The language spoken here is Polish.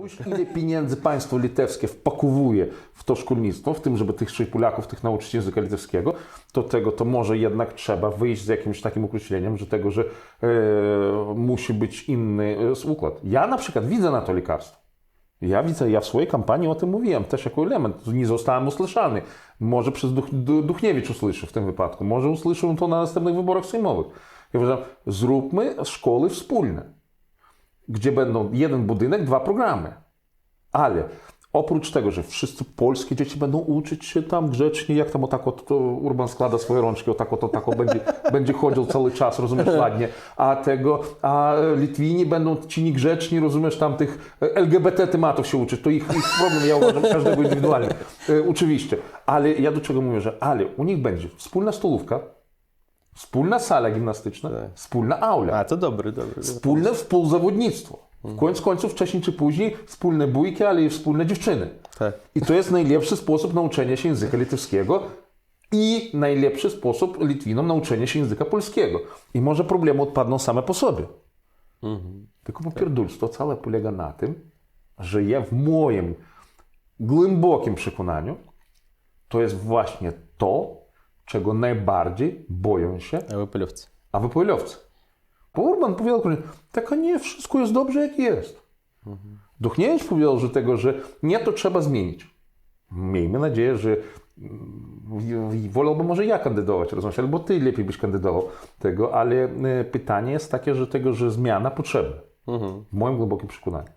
Spójrz, ile pieniędzy państwo litewskie wpakowuje w to szkolnictwo, w tym, żeby tych Polaków, tych nauczyć języka litewskiego, to tego to może jednak trzeba wyjść z jakimś takim określeniem, że tego, że e, musi być inny e, układ. Ja na przykład widzę na to lekarstwo. Ja widzę, ja w swojej kampanii o tym mówiłem, też jako element. Nie zostałem usłyszany. Może przez Duch, Du- Duchniewicz usłyszy w tym wypadku, może usłyszę to na następnych wyborach sejmowych. Ja uważam, zróbmy szkoły wspólne gdzie będą jeden budynek, dwa programy. Ale oprócz tego, że wszyscy polskie dzieci będą uczyć się tam grzecznie, jak tam o tak to Urban składa swoje rączki, o tak, to, tak, o, będzie, będzie chodził cały czas, rozumiesz, ładnie, a tego, a Litwini będą ci niegrzeczni, rozumiesz, tam tych LGBT tematów się uczyć, to ich, ich problem, ja uważam, każdego indywidualnie, e, oczywiście. Ale ja do czego mówię, że ale u nich będzie wspólna stolówka, wspólna sala gimnastyczna, wspólna aula. A, to dobry, dobry. dobry. Wspólne współzawodnictwo. W końcu końców, wcześniej czy później, wspólne bójki, ale i wspólne dziewczyny. Tak. I to jest najlepszy sposób nauczenia się języka litewskiego i najlepszy sposób Litwinom nauczenia się języka polskiego. I może problemy odpadną same po sobie. Tylko popierdolstwo całe polega na tym, że ja w moim głębokim przekonaniu to jest właśnie to, czego najbardziej boją się A wypalewcy. a wypłylowcy. Bo Urban powiedział, że tak nie, wszystko jest dobrze jak jest. Duchniewicz powiedział, że tego, że nie, to trzeba zmienić. Miejmy nadzieję, że mm, wolałbym może ja kandydować, rozumiesz, albo ty lepiej byś kandydował tego, ale e, pytanie jest takie, że tego, że zmiana potrzebna. W moim głębokim przekonaniu.